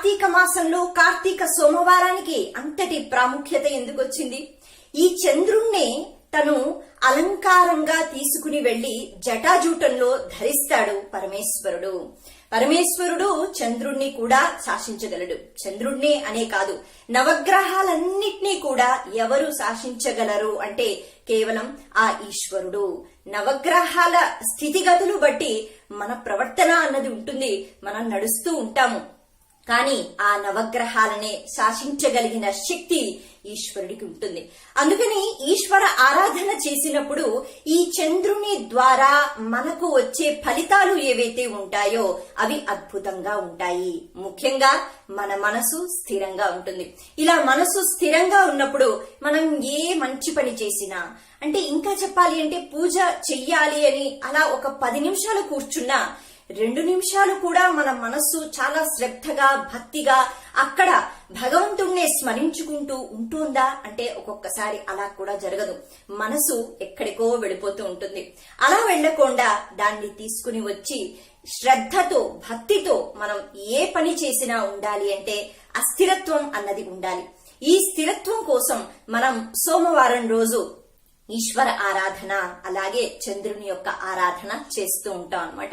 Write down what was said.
కార్తీక మాసంలో కార్తీక సోమవారానికి అంతటి ప్రాముఖ్యత ఎందుకు వచ్చింది ఈ చంద్రుణ్ణి తను అలంకారంగా తీసుకుని వెళ్ళి జటాజూటంలో ధరిస్తాడు పరమేశ్వరుడు. పరమేశ్వరుడు చంద్రుణ్ణి కూడా శాసించగలడు. చంద్రుణ్ణి అనే కాదు నవగ్రహాలన్నిటినీ కూడా ఎవరు శాసించగలరు అంటే కేవలం ఆ ఈశ్వరుడు. నవగ్రహాల స్థితిగతులు బట్టి మన ప్రవర్తన అన్నది ఉంటుంది మనం నడుస్తూ ఉంటాము. కానీ ఆ నవగ్రహాలనే శాసించగలిగిన శక్తి ఈశ్వరుడికి ఉంటుంది. అందుకని ఈశ్వర ఆరాధన చేసినప్పుడు ఈ చంద్రుని ద్వారా మనకు వచ్చే ఫలితాలు ఏవైతే ఉంటాయో అవి అద్భుతంగా ఉంటాయి. ముఖ్యంగా మన మనసు స్థిరంగా ఉంటుంది. ఇలా మనసు స్థిరంగా ఉన్నప్పుడు మనం ఏ మంచి పని చేసినా అంటే ఇంకా చెప్పాలి అంటే పూజ చెయ్యాలి అని అలా ఒక పది నిమిషాలు కూర్చున్నా రెండు నిమిషాలు కూడా మన మనస్సు చాలా శ్రద్ధగా భక్తిగా అక్కడ భగవంతుణ్ణి స్మరించుకుంటూ ఉంటుందా? అంటే ఒక్కొక్కసారి అలా కూడా జరగదు. మనసు ఎక్కడికో వెళ్ళిపోతూ ఉంటుంది. అలా వెళ్ళకుండా దాన్ని తీసుకుని వచ్చి శ్రద్ధతో భక్తితో మనం ఏ పని చేసినా ఉండాలి అంటే అస్థిరత్వం అన్నది ఉండాలి. ఈ స్థిరత్వం కోసం మనం సోమవారం రోజు ఈశ్వర ఆరాధన అలాగే చంద్రుని యొక్క ఆరాధన చేస్తూ ఉంటాం అన్నమాట.